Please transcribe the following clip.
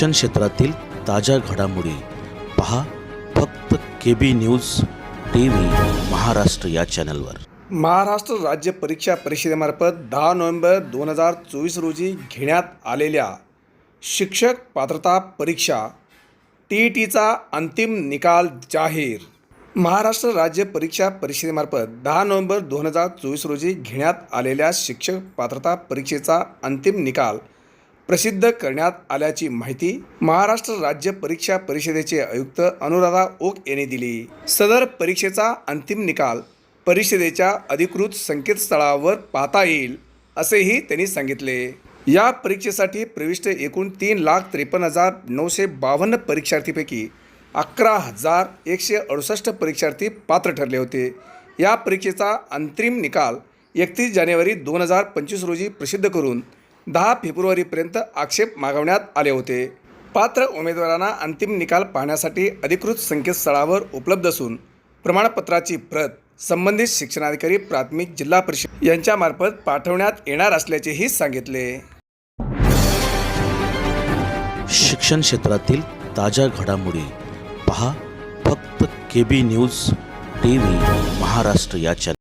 शिक्षण क्षेत्रातील ताज्या घडामोडी पहा फक्त K B news T V Maharashtra या चॅनलवर. महाराष्ट्र राज्य परीक्षा परिषदेमार्फत दहा नोव्हेंबर दोन हजार चोवीस रोजी घेण्यात आलेल्या शिक्षक पात्रता परीक्षा टी ई टीचा अंतिम निकाल जाहीर. महाराष्ट्र राज्य परीक्षा परिषदेमार्फत दहा नोव्हेंबर दोन हजार चोवीस रोजी घेण्यात आलेल्या शिक्षक पात्रता परीक्षेचा अंतिम निकाल प्रसिद्ध करण्यात आल्याची माहिती महाराष्ट्र राज्य परीक्षा परिषदेचे आयुक्त अनुराधा ओक यांनी दिली. सदर परीक्षेचा अंतिम निकाल परिषदेच्या अधिकृत संकेतस्थळावर पाहता येईल असेही त्यांनी सांगितले. या परीक्षेसाठी प्रविष्ट एकूण तीन लाख त्रेपन्न हजार नऊशे बावन्न परीक्षार्थीपैकी अकरा हजार एकशे अडुसष्ट परीक्षार्थी पात्र ठरले होते. या परीक्षेचा अंतिम निकाल एकतीस जानेवारी दोन हजार पंचवीस रोजी प्रसिद्ध करून दहा फेब्रुवारीपर्यंत आक्षेप मागवण्यात आले होते. पात्र उमेदवारांना अंतिम निकाल पाहण्यासाठी अधिकृत संकेतस्थळावर उपलब्ध असून प्रमाणपत्राची प्रत संबंधित शिक्षणाधिकारी प्राथमिक जिल्हा परिषद यांच्यामार्फत पाठवण्यात येणार असल्याचेही सांगितले. शिक्षण क्षेत्रातील ताज्या घडामोडी पहा. फक्त K B news T V Maharashtra या चॅनल